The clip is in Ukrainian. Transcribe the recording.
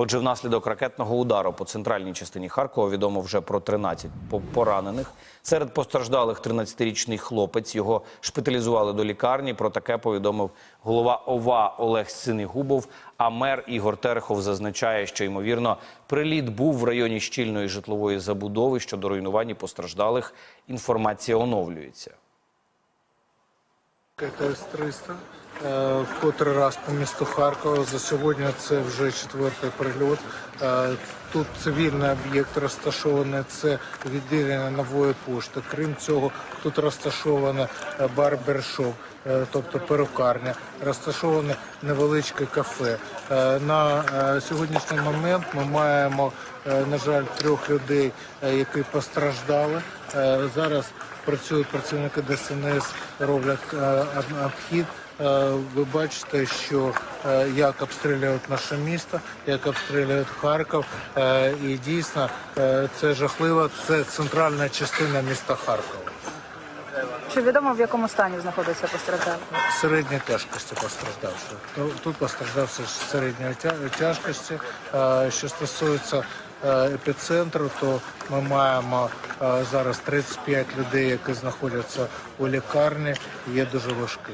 Отже, внаслідок ракетного удару по центральній частині Харкова відомо вже про 13 поранених. Серед постраждалих 13-річний хлопець. Його шпиталізували до лікарні. Про таке повідомив голова ОВА Олег Синигубов. А мер Ігор Терехов зазначає, що ймовірно приліт був в районі щільної житлової забудови. Щодо руйнувань постраждалих інформація оновлюється. КТС-300 е, в котрий раз по місту Харкова. За сьогодні це вже четвертий прильот. Е, Тут цивільний об'єкт розташований, це відділення нової пошти. Крім цього, тут розташоване е, барбершоп, е, тобто перукарня, розташоване невеличке кафе. Е, На е, сьогоднішній момент ми маємо, е, на жаль, трьох людей, е, які постраждали. Е, Зараз працюють працівники ДСНС, роблять е, обхід. Е, Ви бачите, що е, як обстрілюють наше місто, як обстрілюють Харків, Е, і дійсно це жахливо. Це центральна частина міста Харкова. Чи відомо в якому стані знаходиться постраждалий? Середньої тяжкості постраждавши. Тут постраждався середньої тяжкості. Що стосується епіцентру, то ми маємо зараз 35 людей, які знаходяться у лікарні, є дуже важкі.